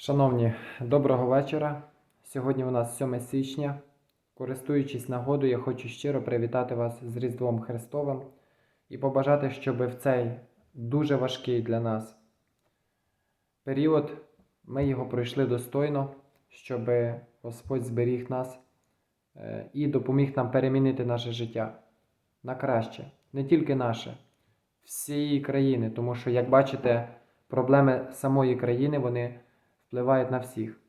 Шановні, доброго вечора. Сьогодні у нас 7 січня. Користуючись нагодою, я хочу щиро привітати вас з Різдвом Христовим і побажати, щоб в цей дуже важкий для нас період ми його пройшли достойно, щоб Господь зберіг нас е, і допоміг нам перемінити наше життя на краще, не тільки наше, всієї країни, тому що, як бачите, проблеми самої країни вони впливають на всіх.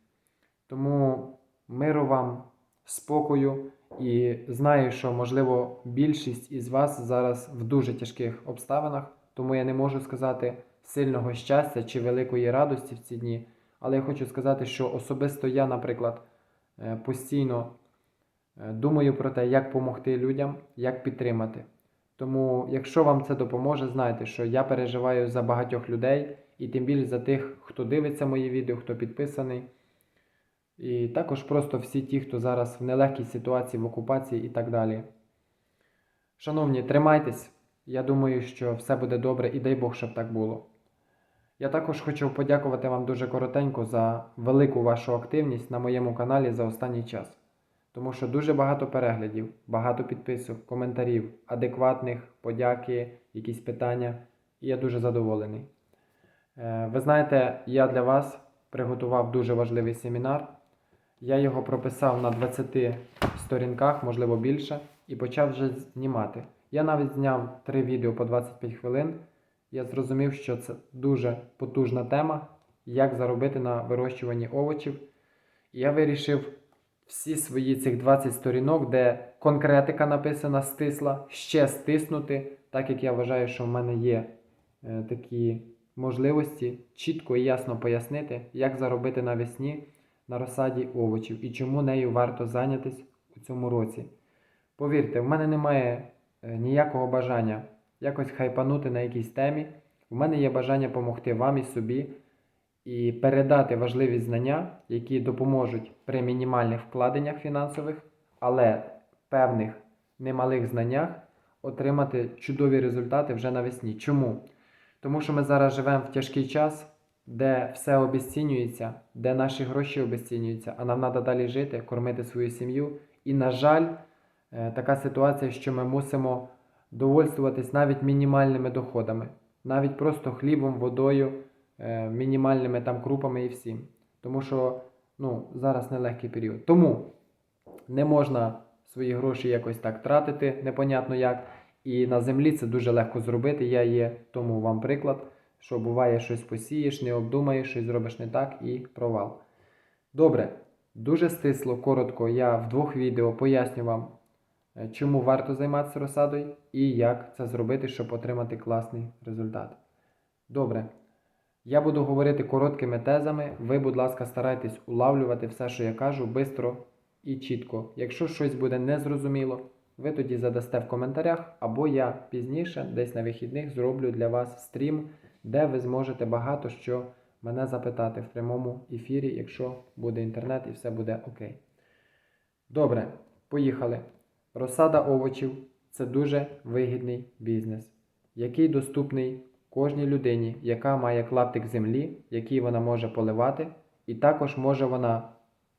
Тому миру вам, спокою і знаю, що, можливо, більшість із вас зараз в дуже тяжких обставинах, тому я не можу сказати сильного щастя чи великої радості в ці дні. Але я хочу сказати, що особисто я, наприклад, е, постійно е, думаю про те, як допомогти людям, як підтримати. Тому, якщо вам це допоможе, знайте, що я переживаю за багатьох людей і тим більше за тих, хто дивиться мої відео, хто підписаний. І також просто всі ті, хто зараз в нелегкій ситуації, в окупації і так далі. Шановні, тримайтесь. Я думаю, що все буде добре і дай Бог, щоб так було. Я також хочу подякувати вам дуже коротенько за велику вашу активність на моєму каналі за останній час. Тому що дуже багато переглядів, багато підписок, коментарів, адекватних, подяки, якісь питання. І я дуже задоволений. Е, Ви знаєте, я для вас приготував дуже важливий семінар. Я його прописав на 20 сторінках, можливо більше, і почав вже знімати. Я навіть зняв три відео по 25 хвилин. Я зрозумів, що це дуже потужна тема, як заробити на вирощуванні овочів. Я вирішив всі свої цих 20 сторінок, де конкретика написана стисла, ще стиснути, так як я вважаю, що в мене є е, такі можливості чітко і ясно пояснити, як заробити навесні на розсаді овочів і чому нею варто зайнятися у цьому році. Повірте, в мене немає е, ніякого бажання якось хайпанути на якійсь темі. У мене є бажання допомогти вам і собі і передати важливі знання, які допоможуть при мінімальних вкладеннях фінансових, але певних немалих знаннях отримати чудові результати вже навесні. Чому? Тому що ми зараз живемо в тяжкий час, де все обесцінюється, де наші гроші обесцінюються, а нам треба далі жити, кормити свою сім'ю. І, на жаль, е, така ситуація, що ми мусимо довольствуватись навіть мінімальними доходами, навіть просто хлібом, водою, е, мінімальними там крупами і всім. Тому що ну, зараз нелегкий період. Тому не можна свої гроші якось так тратити, непонятно як. І на землі це дуже легко зробити. Я є тому вам приклад, що буває щось посієш, не обдумаєш, щось зробиш не так і провал. Добре, дуже стисло, коротко. Я в двох відео поясню вам, е, чому варто займатися розсадою і як це зробити, щоб отримати класний результат. Добре. Я буду говорити короткими тезами. Ви, будь ласка, старайтесь улавлювати все, що я кажу, швидко і чітко. Якщо щось буде незрозуміло, ви тоді задасте в коментарях, або я пізніше, десь на вихідних, зроблю для вас стрім, де ви зможете багато що мене запитати в прямому ефірі, якщо буде інтернет і все буде окей. Добре, поїхали. Розсада овочів це дуже вигідний бізнес, який доступний кожній людині, яка має клаптик землі, який вона може поливати, і також може вона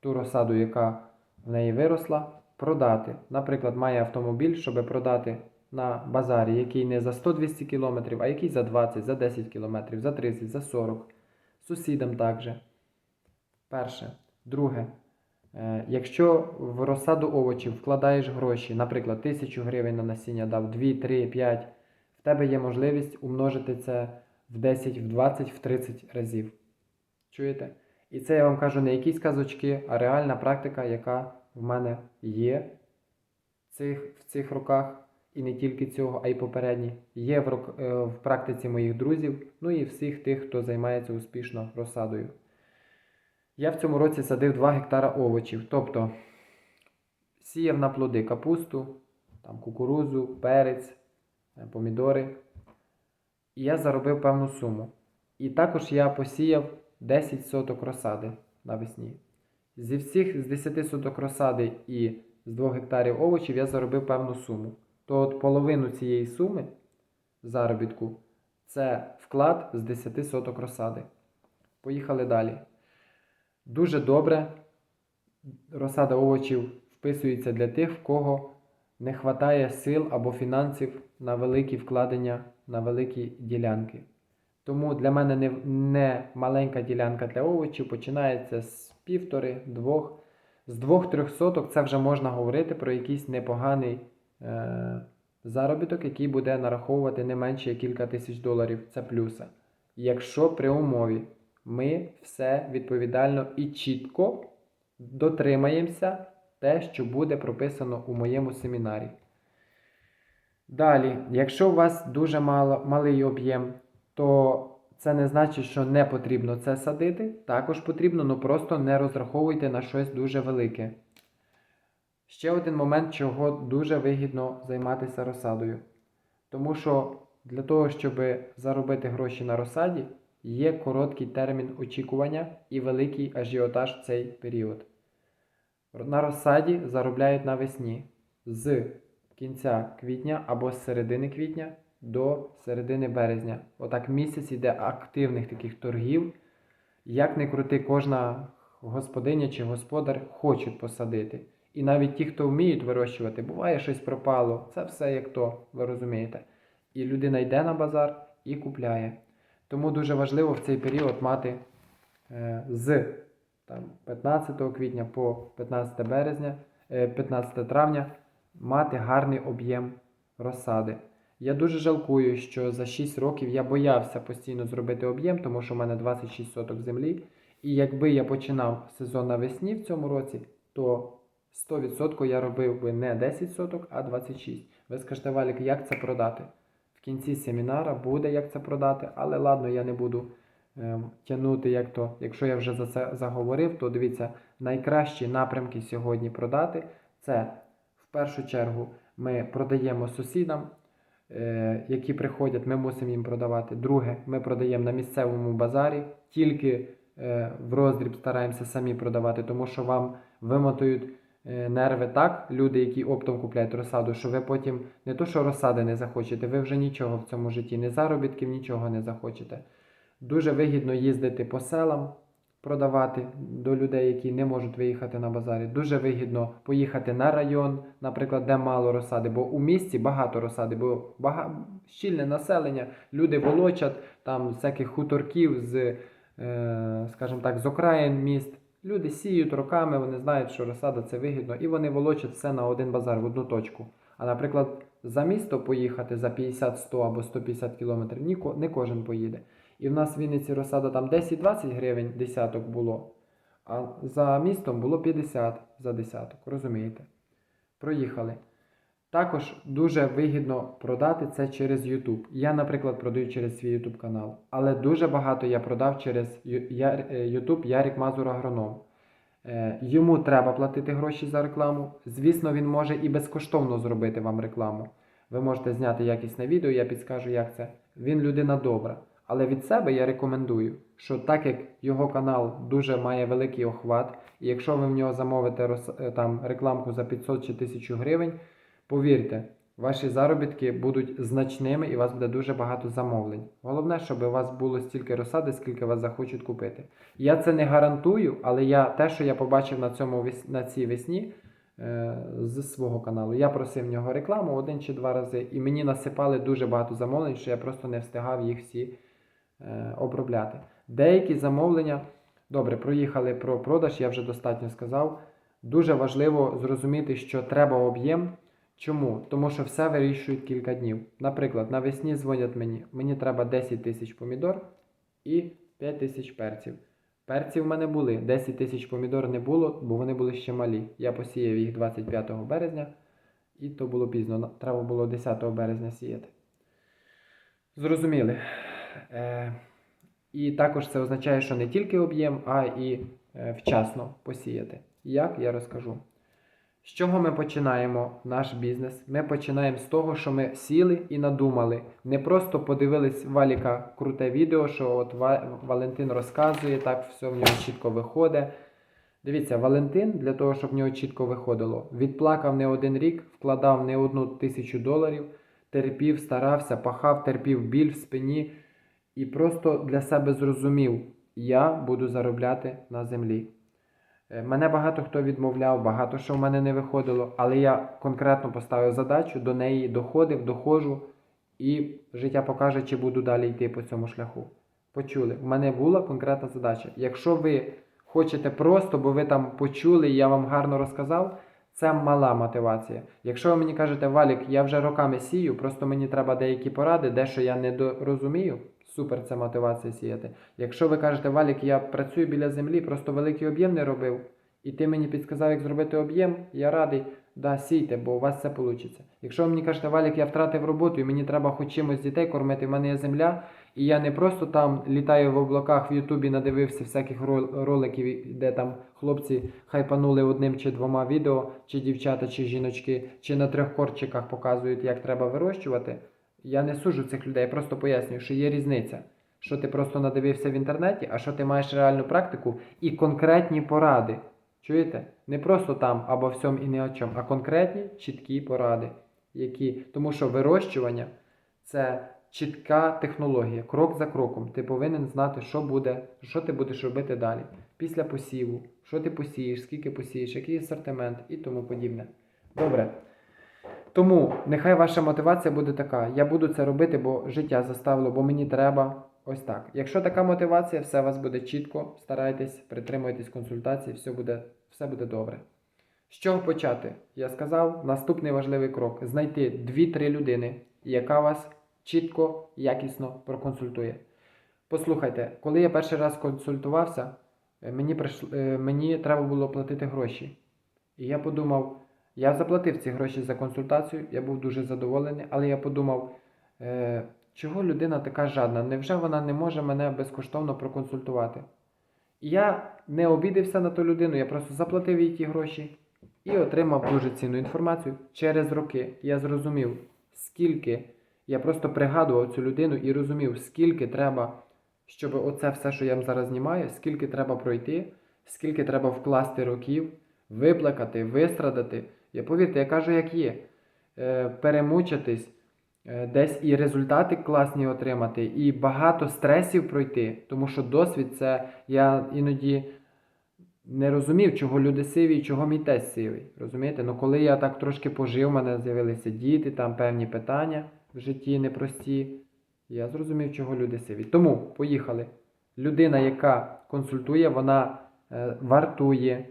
ту розсаду, яка в неї виросла, продати. Наприклад, має автомобіль, щоб продати на базарі, який не за 100-200 км, а який за 20, за 10 км, за 30, за 40. Сусідам також. Перше. Друге. Е, Якщо в розсаду овочів вкладаєш гроші, наприклад, 1000 гривень на насіння дав 2, 3, 5, в тебе є можливість умножити це в 10, в 20, в 30 разів. Чуєте? І це я вам кажу не якісь казочки, а реальна практика, яка в мене є цих, в цих роках, і не тільки цього, а й попередні, є в, рок, е, в практиці моїх друзів, ну і всіх тих, хто займається успішно розсадою. Я в цьому році садив 2 гектара овочів, тобто сіяв на плоди капусту, там, кукурузу, перець, е, помідори. І я заробив певну суму. І також я посіяв 10 соток розсади навесні. Зі всіх з 10 соток розсади і з 2 гектарів овочів я заробив певну суму. То от половину цієї суми заробітку це вклад з 10 соток розсади. Поїхали далі. Дуже добре розсада овочів вписується для тих, в кого не вистачає сил або фінансів на великі вкладення на великі ділянки. Тому для мене не, не маленька ділянка для овочів починається з півтори, двох. З двох-трьох соток це вже можна говорити про якийсь непоганий е, заробіток, який буде нараховувати не менше кілька тисяч доларів. Це плюса. Якщо при умові ми все відповідально і чітко дотримаємося те, що буде прописано у моєму семінарі. Далі, якщо у вас дуже мало, малий об'єм, то це не значить, що не потрібно це садити. Також потрібно, але просто не розраховуйте на щось дуже велике. Ще один момент, чого дуже вигідно займатися розсадою. Тому що для того, щоб заробити гроші на розсаді, є короткий термін очікування і великий ажіотаж в цей період. На розсаді заробляють навесні з кінця квітня або з середини квітня до середини березня. Отак місяць іде активних таких торгів. Як не крути, кожна господиня чи господар хочуть посадити. І навіть ті, хто вміють вирощувати, буває щось пропало. Це все як то, ви розумієте. І людина йде на базар і купляє. Тому дуже важливо в цей період мати е, з там, 15 квітня по 15 березня, е, 15 травня мати гарний об'єм розсади. Я дуже жалкую, що за 6 років я боявся постійно зробити об'єм, тому що в мене 26 соток землі. І якби я починав сезон навесні в цьому році, то 100% я робив би не 10 соток, а 26. Ви скажете, Валік, як це продати? В кінці семінара буде як це продати, але ладно, я не буду е, тягнути, як то, якщо я вже за це заговорив, то дивіться, найкращі напрямки сьогодні продати це в першу чергу ми продаємо сусідам, які приходять, ми мусимо їм продавати. Друге, ми продаємо на місцевому базарі, тільки е, в роздріб стараємося самі продавати, тому що вам вимотують е, нерви так, люди, які оптом купляють розсаду, що ви потім не то, що розсади не захочете, ви вже нічого в цьому житті, не заробітків, нічого не захочете. Дуже вигідно їздити по селам, продавати до людей, які не можуть виїхати на базарі. Дуже вигідно поїхати на район, наприклад, де мало розсади, бо у місті багато розсади, бо бага... щільне населення, люди волочать там всяких хуторків з, е, скажімо так, з окраїн міст. Люди сіють роками, вони знають, що розсада це вигідно, і вони волочать все на один базар в одну точку. А наприклад, за місто поїхати за 50, 100 або 150 кілометрів не кожен поїде. І в нас в Вінниці розсада там 10-20 гривень десяток було, а за містом було 50 за десяток, розумієте? Проїхали. Також дуже вигідно продати це через YouTube. Я, наприклад, продаю через свій YouTube канал, але дуже багато я продав через Ю- е, YouTube Ярік Мазур Агроном. Е, Йому треба платити гроші за рекламу. Звісно, він може і безкоштовно зробити вам рекламу. Ви можете зняти якісне відео, я підскажу, як це. Він людина добра. Але від себе я рекомендую, що так як його канал дуже має великий охват, і якщо ви в нього замовите е, там рекламку за 500 чи 1000 гривень, повірте, ваші заробітки будуть значними і у вас буде дуже багато замовлень. Головне, щоб у вас було стільки розсади, скільки вас захочуть купити. Я це не гарантую, але я те, що я побачив на цьому на цій весні е, з свого каналу. Я просив в нього рекламу один чи два рази, і мені насипали дуже багато замовлень, що я просто не встигав їх всі обробляти. Деякі замовлення, добре, проїхали про продаж, я вже достатньо сказав. Дуже важливо зрозуміти, що треба об'єм. Чому? Тому що все вирішують кілька днів. Наприклад, навесні дзвонять мені, мені треба 10 тисяч помідор і 5 тисяч перців. Перці в мене були, 10 тисяч помідор не було, бо вони були ще малі. Я посіяв їх 25 березня, і то було пізно. Треба було 10 березня сіяти. Зрозуміли. Е, і також це означає, що не тільки об'єм, а і е, вчасно посіяти. Як я розкажу. З чого ми починаємо наш бізнес? Ми починаємо з того, що ми сіли і надумали. Не просто подивились Валіка круте відео, що от Валентин розказує, так все в нього чітко виходить. Дивіться, Валентин для того, щоб в нього чітко виходило, відплакав не один рік, вкладав не одну тисячу доларів, терпів, старався, пахав, терпів біль в спині і просто для себе зрозумів, я буду заробляти на землі. Е, Мене багато хто відмовляв, багато що в мене не виходило, але я конкретно поставив задачу, до неї доходив, доходжу, і життя покаже, чи буду далі йти по цьому шляху. Почули? У мене була конкретна задача. Якщо ви хочете просто, бо ви там почули, і я вам гарно розказав, це мала мотивація. Якщо ви мені кажете, Валік, я вже роками сію, просто мені треба деякі поради, дещо я не розумію, супер, це мотивація сіяти. Якщо ви кажете, Валік, я працюю біля землі, просто великий об'єм не робив, і ти мені підказав, як зробити об'єм, я радий, да, сійте, бо у вас це вийде. Якщо ви мені кажете, Валік, я втратив роботу і мені треба хоч чимось дітей кормити, в мене є земля, і я не просто там літаю в облаках в Ютубі, надивився всяких роликів, де там хлопці хайпанули одним чи двома відео, чи дівчата, чи жіночки, чи на трьох корчиках показують, як треба вирощувати. Я не сужу цих людей, я просто пояснюю, що є різниця. Що ти просто надивився в інтернеті, а що ти маєш реальну практику і конкретні поради. Чуєте? Не просто там або всьому і не о чому, а конкретні чіткі поради. Які... Тому що вирощування це чітка технологія, крок за кроком. Ти повинен знати, що буде, що ти будеш робити далі. Після посіву, що ти посієш, скільки посієш, який асортимент і тому подібне. Добре. Тому нехай ваша мотивація буде така. Я буду це робити, бо життя заставило, бо мені треба. Ось так. Якщо така мотивація, все у вас буде чітко, старайтесь, притримуйтесь консультацій, все буде, все буде добре. З чого почати? Я сказав, наступний важливий крок знайти 2-3 людини, яка вас чітко, якісно проконсультує. Послухайте, коли я перший раз консультувався, е, мені, прийшло, е, мені треба було платити гроші. І я подумав, я заплатив ці гроші за консультацію, я був дуже задоволений, але я подумав, е, чого людина така жадна? Невже вона не може мене безкоштовно проконсультувати? І я не обідився на ту людину, я просто заплатив їй ті гроші і отримав дуже цінну інформацію. Через роки я зрозумів, скільки я просто пригадував цю людину і розумів, скільки треба, щоб оце все, що я зараз знімаю, скільки треба пройти, скільки треба вкласти років, виплакати, вистрадати. Я повірте, я кажу, як є. Е, перемучитись, е, десь і результати класні отримати, і багато стресів пройти, тому що досвід це я іноді не розумів, чого люди сиві чого мій тесть сивий. Розумієте? Ну коли я так трошки пожив, у мене з'явилися діти, там певні питання в житті непрості. Я зрозумів, чого люди сиві. Тому поїхали. Людина, яка консультує, вона е, вартує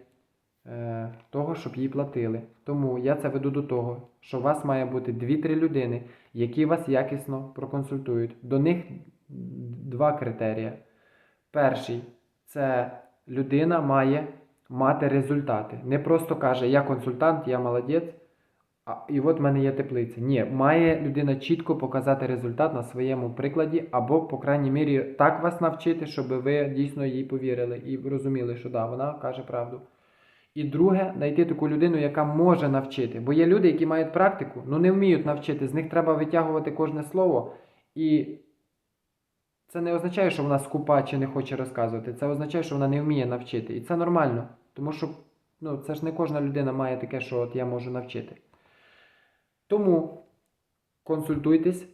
того, щоб їй платили. Тому я це веду до того, що у вас має бути 2-3 людини, які вас якісно проконсультують. До них два критерії. Перший це людина має мати результати. Не просто каже, я консультант, я молодець, а, і от в мене є теплиця. Ні, має людина чітко показати результат на своєму прикладі, або, по крайній мірі, так вас навчити, щоб ви дійсно їй повірили і розуміли, що да, вона каже правду. І друге, знайти таку людину, яка може навчити. Бо є люди, які мають практику, але не вміють навчити. З них треба витягувати кожне слово. І це не означає, що вона скупа чи не хоче розказувати. Це означає, що вона не вміє навчити. І це нормально. Тому що ну, це ж не кожна людина має таке, що от я можу навчити. Тому консультуйтесь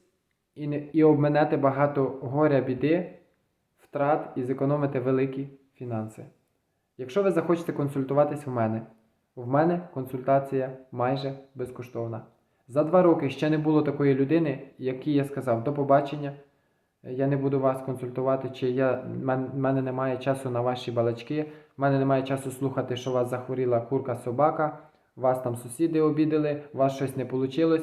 і, не, і обменете багато горя, біди, втрат і зекономите великі фінанси. Якщо ви захочете консультуватись в мене, в мене консультація майже безкоштовна. За два роки ще не було такої людини, якій я сказав до побачення. Я не буду вас консультувати, чи я, в мене немає часу на ваші балачки, в мене немає часу слухати, що вас захворіла курка собака, вас там сусіди обідали, у вас щось не вийшло.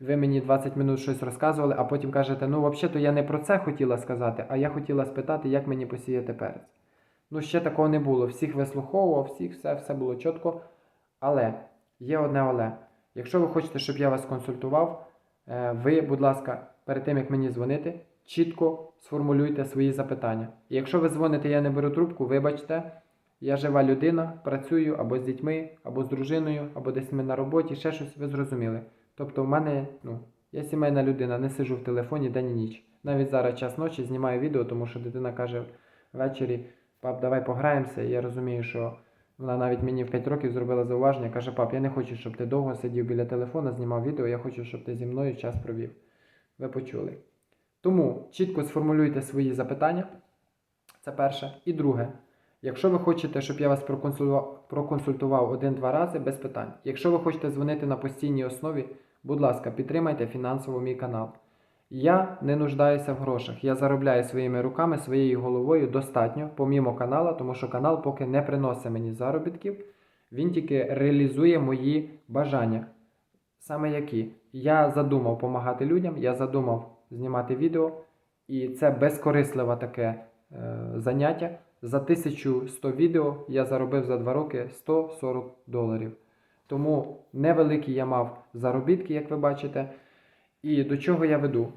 Ви мені 20 минут щось розказували, а потім кажете, ну взагалі-то я не про це хотіла сказати, а я хотіла спитати, як мені посіяти перець. Ну, ще такого не було. Всіх вислуховував, всіх, все, все було чітко. Але є одне але. Якщо ви хочете, щоб я вас консультував, е, ви, будь ласка, перед тим як мені дзвонити, чітко сформулюйте свої запитання. І якщо ви дзвоните, я не беру трубку, вибачте, я жива людина, працюю або з дітьми, або з дружиною, або десь ми на роботі, ще щось, ви зрозуміли. Тобто, в мене, ну, я сімейна людина, не сижу в телефоні день і ніч. Навіть зараз час ночі знімаю відео, тому що дитина каже ввечері, пап, давай пограємося. І я розумію, що вона навіть мені в 5 років зробила зауваження, каже, пап, я не хочу, щоб ти довго сидів біля телефона, знімав відео, я хочу, щоб ти зі мною час провів. Ви почули. Тому чітко сформулюйте свої запитання. Це перше. І друге. Якщо ви хочете, щоб я вас проконсультував, один-два рази, без питань. Якщо ви хочете дзвонити на постійній основі, будь ласка, підтримайте фінансово мій канал. Я не нуждаюся в грошах. Я заробляю своїми руками, своєю головою достатньо, помімо канала, тому що канал поки не приносить мені заробітків. Він тільки реалізує мої бажання. Саме які? Я задумав допомагати людям, я задумав знімати відео, і це безкорисливе таке е, заняття. За 1100 відео я заробив за 2 роки 140 доларів. Тому невеликі я мав заробітки, як ви бачите. І до чого я веду?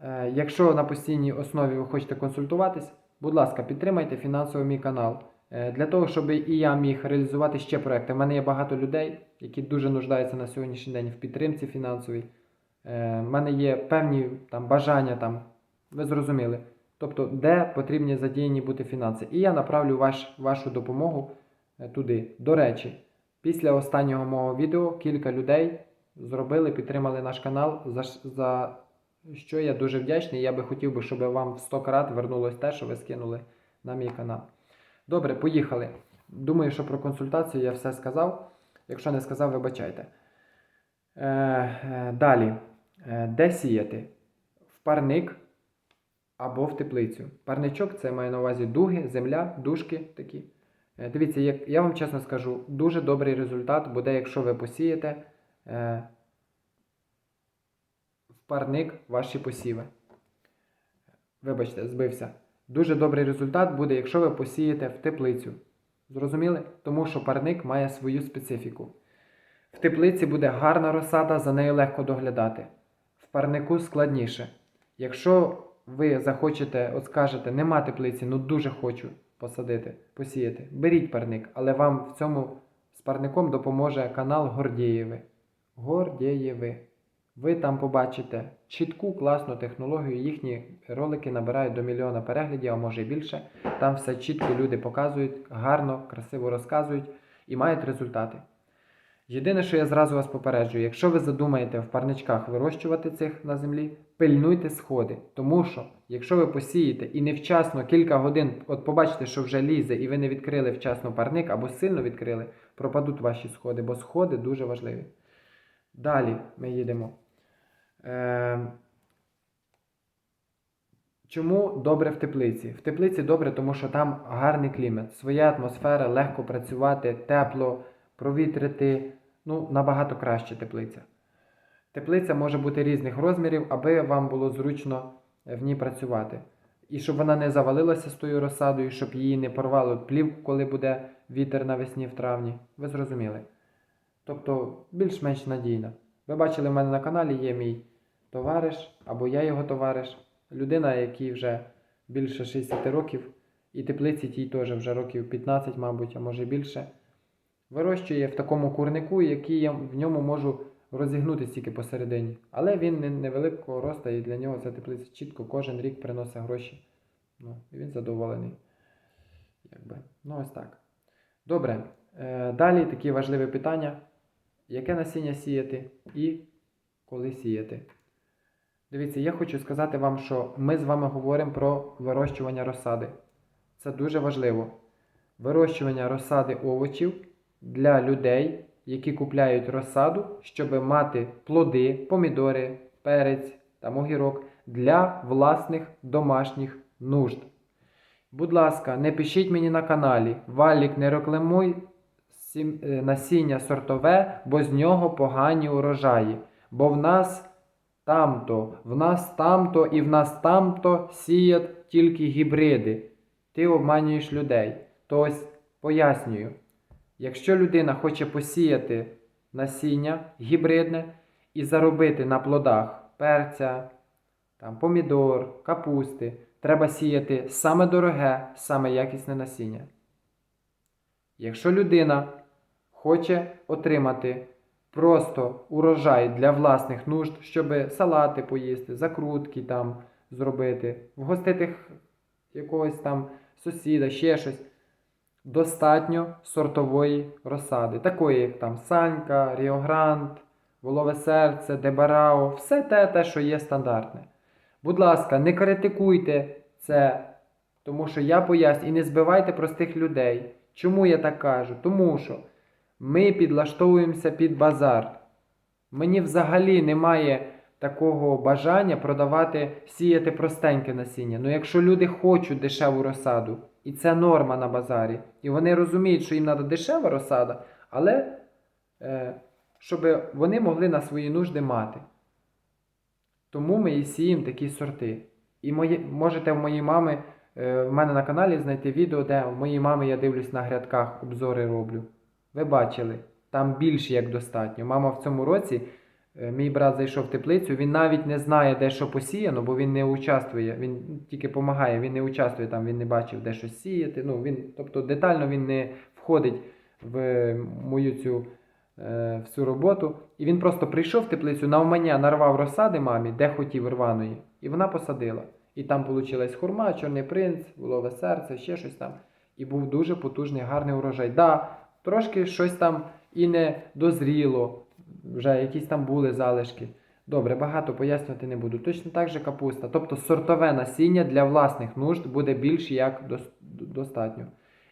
Е, якщо на постійній основі ви хочете консультуватись, будь ласка, підтримайте фінансово мій канал. Е, Для того, щоб і я міг реалізувати ще проекти. У мене є багато людей, які дуже нуждаються на сьогоднішній день в підтримці фінансовій. Е, У мене є певні там, бажання, там, ви зрозуміли. Тобто, де потрібні задіяні бути фінанси. І я направлю ваш, вашу допомогу е, туди. До речі, після останнього мого відео кілька людей зробили, підтримали наш канал, за, за що я дуже вдячний. Я би хотів би, щоб вам в 100 крат вернулось те, що ви скинули на мій канал. Добре, поїхали. Думаю, що про консультацію я все сказав. Якщо не сказав, вибачайте. Е, е, далі. Е, де сіяти? В парник або в теплицю. Парничок це має на увазі дуги, земля, дужки такі. Е, Дивіться, як я вам чесно скажу, дуже добрий результат буде, якщо ви посієте в парник ваші посіви. Вибачте, збився. Дуже добрий результат буде, якщо ви посієте в теплицю. Зрозуміли? Тому що парник має свою специфіку. В теплиці буде гарна розсада, за нею легко доглядати. В парнику складніше. Якщо ви захочете, от скажете, нема теплиці, ну дуже хочу посадити, посіяти, беріть парник, але вам в цьому з парником допоможе канал Гордієви. Гордієви. Ви там побачите чітку, класну технологію. Їхні ролики набирають до мільйона переглядів, а може і більше. Там все чітко люди показують, гарно, красиво розказують і мають результати. Єдине, що я зразу вас попереджую, якщо ви задумаєте в парничках вирощувати цих на землі, пильнуйте сходи. Тому що, якщо ви посієте і невчасно кілька годин, от побачите, що вже лізе, і ви не відкрили вчасно парник або сильно відкрили, пропадуть ваші сходи, бо сходи дуже важливі. Далі ми їдемо. Е, Чому добре в теплиці? В теплиці добре, тому що там гарний клімат, своя атмосфера, легко працювати, тепло, провітрити. Ну, набагато краще теплиця. Теплиця може бути різних розмірів, аби вам було зручно в ній працювати. І щоб вона не завалилася з тою розсадою, щоб її не порвало плівку, коли буде вітер навесні в травні. Ви зрозуміли. Тобто більш-менш надійна. Ви бачили, в мене на каналі є мій товариш, або я його товариш, людина, якій вже більше 60 років, і теплиці тій теж вже років 15, мабуть, а може більше. Вирощує в такому курнику, який я в ньому можу розігнутися тільки посередині. Але він невеликого росту, і для нього ця теплиця чітко кожен рік приносить гроші. Ну, і він задоволений. Якби. Ну, ось так. Добре. Е, далі такі важливі питання. Яке насіння сіяти і коли сіяти? Дивіться, я хочу сказати вам, що ми з вами говоримо про вирощування розсади. Це дуже важливо. Вирощування розсади овочів для людей, які купляють розсаду, щоб мати плоди, помідори, перець та огірок для власних домашніх нужд. Будь ласка, не пишіть мені на каналі. Валік, не рекламуй насіння сортове, бо з нього погані урожаї. Бо в нас тамто, в нас тамто і в нас тамто сіять тільки гібриди. Ти обманюєш людей. То ось пояснюю. Якщо людина хоче посіяти насіння гібридне і заробити на плодах перця, там, помідор, капусти, треба сіяти саме дороге, саме якісне насіння. Якщо людина хоче отримати просто урожай для власних нужд, щоб салати поїсти, закрутки там зробити, вгостити якогось там сусіда, ще щось, достатньо сортової розсади, такої як там Санька, Ріогрант, Волове серце, Дебарао, все те, те, що є стандартне. Будь ласка, не критикуйте це, Тому що я поясню, і не збивайте простих людей. Чому я так кажу? Тому що ми підлаштовуємося під базар. Мені взагалі немає такого бажання продавати, сіяти простеньке насіння. Ну якщо люди хочуть дешеву розсаду, і це норма на базарі, і вони розуміють, що їм треба дешева розсада, але е, щоб вони могли на свої нужди мати. Тому ми і сіємо такі сорти. І мої, можете в моїй мами, е, в мене на каналі знайти відео, де в моїй мами я дивлюсь на грядках, обзори роблю. Ви бачили, там більше як достатньо. Мама в цьому році, е, мій брат зайшов в теплицю, він навіть не знає, де що посіяно, бо він не участвує, він тільки допомагає, він не участвує там, він не бачив, де що сіяти. Ну, він, тобто детально він не входить в мою цю е, всю роботу. І він просто прийшов в теплицю, навмання нарвав розсади мамі, де хотів рваної, і вона посадила. І там вийшла хурма, чорний принц, волове серце, ще щось там. І був дуже потужний, гарний урожай. Да, трошки щось там і не дозріло, вже якісь там були залишки. Добре, багато пояснювати не буду. Точно так же капуста. Тобто сортове насіння для власних нужд буде більш як достатньо.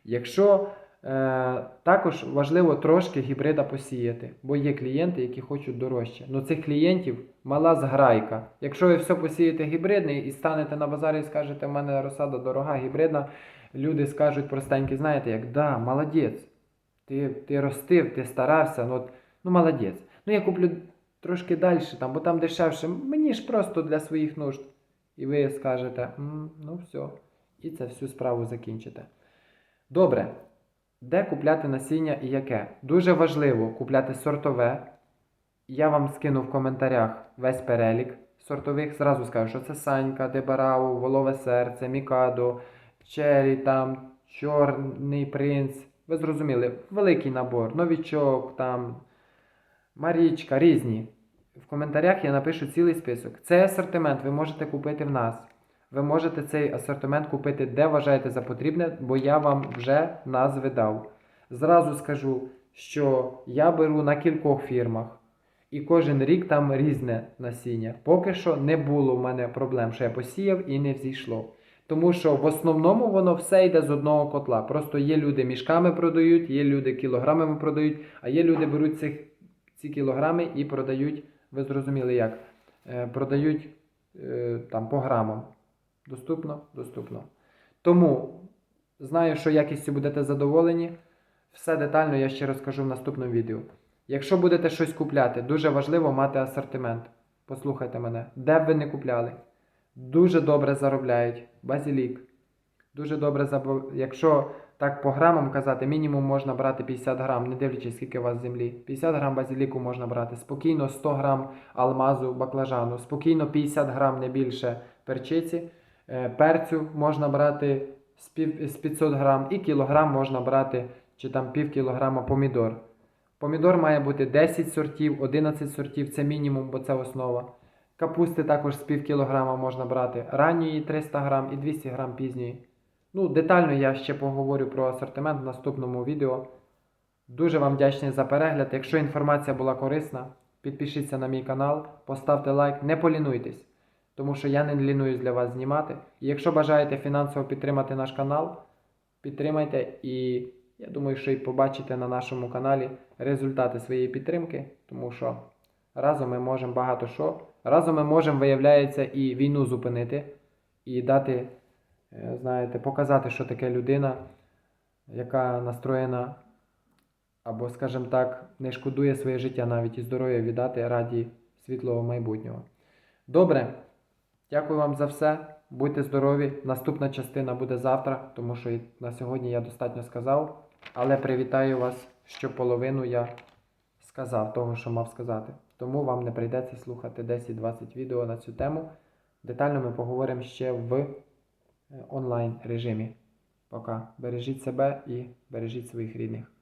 Якщо е, також важливо трошки гібрида посіяти, бо є клієнти, які хочуть дорожче. Ну цих клієнтів мала зграйка. Якщо ви все посієте гібридний і станете на базарі і скажете, в мене розсада дорога, гібридна, люди скажуть простенькі, знаєте, як да, молодець. Ти, ти ростив, ти старався, ну, от, ну молодець. Ну я куплю трошки далі, там, бо там дешевше. Мені ж просто для своїх нужд. І ви скажете, «М, ну все, і це всю справу закінчите. Добре. Де купляти насіння і яке? Дуже важливо купляти сортове. Я вам скину в коментарях весь перелік сортових. Зразу скажу, що це Санька, Дебарау, Волове серце, Мікадо, Чері, там, Чорний принц. Ви зрозуміли, великий набор, новічок, там, Марічка, різні. В коментарях я напишу цілий список. Цей асортимент ви можете купити в нас. Ви можете цей асортимент купити де вважаєте за потрібне, бо я вам вже назви дав. Зразу скажу, що я беру на кількох фірмах, і кожен рік там різне насіння. Поки що не було в мене проблем, що я посіяв і не взійшло. Тому що в основному воно все йде з одного котла. Просто є люди мішками продають, є люди кілограмами продають, а є люди беруть цих, ці кілограми і продають, ви зрозуміли як, е, продають е, там по грамам. Доступно? Доступно. Тому знаю, що якістю будете задоволені. Все детально я ще розкажу в наступному відео. Якщо будете щось купляти, дуже важливо мати асортимент. Послухайте мене, де б ви не купляли. Дуже добре заробляють. Базілік. Дуже добре заб... Якщо так по грамам казати, мінімум можна брати 50 грам, не дивлячись, скільки у вас землі. 50 грам базіліку можна брати. Спокійно 100 грам алмазу, баклажану, спокійно 50 грам, не більше перчиці. Е, Перцю можна брати з 500 грам і кілограм можна брати чи там пів кілограма помідор. Помідор має бути 10 сортів, 11 сортів це мінімум, бо це основа. Капусти також з пів кілограма можна брати. Ранньої 300 грам і 200 грам пізньої. Ну, детально я ще поговорю про асортимент в наступному відео. Дуже вам вдячний за перегляд. Якщо інформація була корисна, підпишіться на мій канал, поставте лайк, не полінуйтесь, тому що я не лінуюсь для вас знімати. І якщо бажаєте фінансово підтримати наш канал, підтримайте і я думаю, що і побачите на нашому каналі результати своєї підтримки, тому що разом ми можемо багато що. Разом ми можемо, виявляється, і війну зупинити, і дати, е, знаєте, показати, що таке людина, яка настроєна, або, скажімо так, не шкодує своє життя навіть і здоров'я віддати раді світлого майбутнього. Добре, дякую вам за все. Будьте здорові. Наступна частина буде завтра, тому що на сьогодні я достатньо сказав. Але привітаю вас, що половину я сказав того, що мав сказати. Тому вам не прийдеться слухати 10-20 відео на цю тему. Детально ми поговоримо ще в е, онлайн режимі. Пока. Бережіть себе і бережіть своїх рідних.